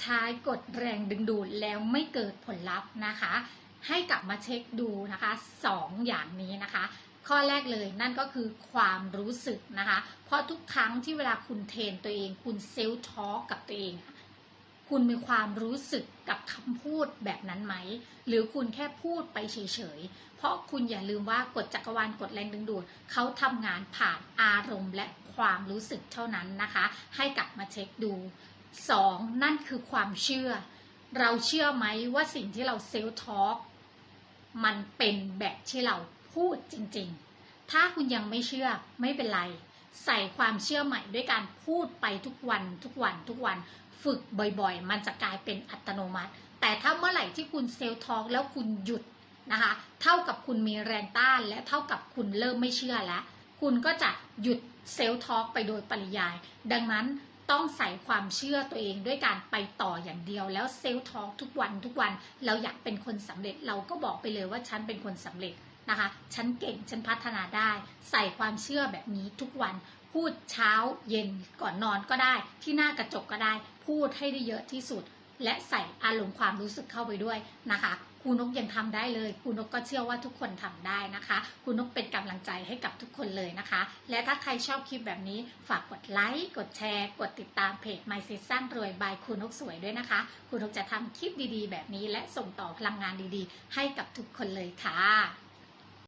ใช้กดแรงดึงดูดแล้วไม่เกิดผลลัพธ์นะคะ ให้กลับมาเช็คดูนะคะสองอย่างนี้นะคะ ข้อแรกเลยนั่นก็คือความรู้สึกนะคะ เพราะทุกครั้งที่เวลาคุณเทรนตัวเอง คุณเซลทอ l k กับตัวเอง คุณมีความรู้สึกกับคำพูดแบบนั้นไหม หรือคุณแค่พูดไปเฉยๆ เพราะคุณอย่าลืมว่ากฎจักรวาลกฎแรงดึงดูดเขาทำงานผ่านอารมณ์และความรู้สึกเท่านั้นนะคะ ให้กลับมาเช็คดู สองนั่นคือความเชื่อ เราเชื่อไหมว่าสิ่งที่เราเซลท็อ l k มันเป็นแบบที่เราพูดจริงๆ ถ้าคุณยังไม่เชื่อไม่เป็นไร ใส่ความเชื่อใหม่ด้วยการพูดไปทุกวันทุกวันทุกวันฝึกบ่อยๆ มันจะกลายเป็นอัตโนมัติ แต่ถ้าเมื่อไหร่ที่คุณเซลท็อ l k แล้วคุณหยุดนะคะ เท่ากับคุณมีแรงต้านและเท่ากับคุณเริ่มไม่เชื่อแล้ว คุณก็จะหยุดเซลท็อ l k ไปโดยปริยาย ดังนั้น ต้องใส่ความเชื่อตัวเองด้วยการไปต่ออย่างเดียว แล้วเซลทองทุกวันทุกวันเราอยากเป็นคนสำเร็จเราก็บอกไปเลยว่าฉันเป็นคนสำเร็จนะคะฉันเก่งฉันพัฒนาได้ ใส่ความเชื่อแบบนี้ทุกวันพูดเช้าเย็นก่อนนอนก็ได้ ที่หน้ากระจกก็ได้ พูดให้ได้เยอะที่สุด และใส่อารมณ์ความรู้สึกเข้าไปด้วยนะคะครูนกยังทำได้เลยครูนกก็เชื่อว่าทุกคนทำได้นะคะครูนกเป็นกำลังใจให้กับทุกคนเลยนะคะ และถ้าใครชอบคลิปแบบนี้ฝากกดไลค์กดแชร์ กดติดตามเพจ My s e a s o n รวยบายครูนกสวยด้วยนะคะครูนกจะทำคลิปดีๆ แบบนี้ และส่งต่อพลังงานดีๆ ให้กับทุกคนเลยค่ะ